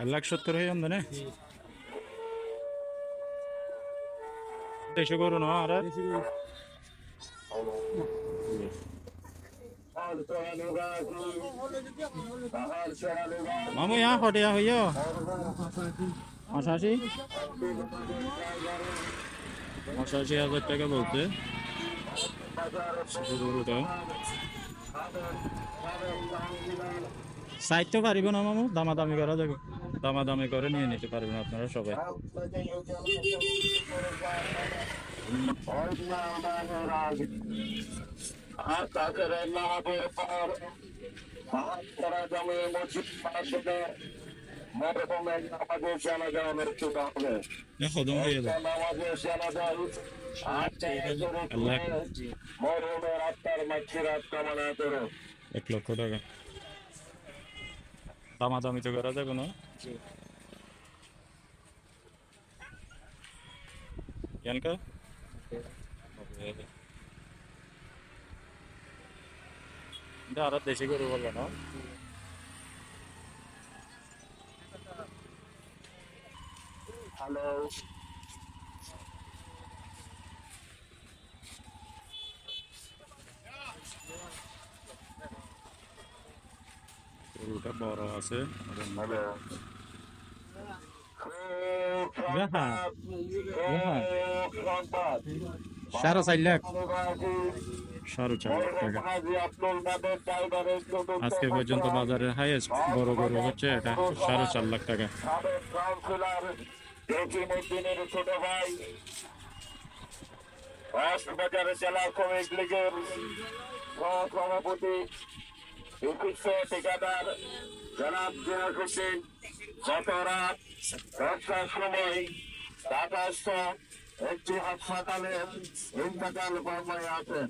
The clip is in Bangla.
এক লাখ সত্তর হয়ে যান না? দেশে করো না, আর? মামু, ইয়া হটিয়া হইয়। পঁচাশি পঁচাশি হাজার টাকা বলতে গরুটা। সাইড তো পারিব না মামু? দামাদামি করা যাবে। দামাদামি করে নিয়ে নিতে পারবেন আপনারা সবাই। এক লক্ষ টাকা। দামাদামি তো করা যাবে না। কেনকা এটা আর দেশি গরু বলবে না? হ্যালো গরুটা বড় আছে সাড়ে চার লাখ সাড়ে চার লাখ টাকা আজকে পর্যন্ত বাজারের হাইয়েস্ট বড় গরু হচ্ছে এটা সাড়ে চার লাখ টাকা ছোট ভাই জেলা চিকিৎসা ঠিকাদার জনাব জিয়াস হোসেন, গত রাত দশটার সময় ঢাকাস্থ একটি হাসপাতালে ইন্তেকাল কর্মে আছেন।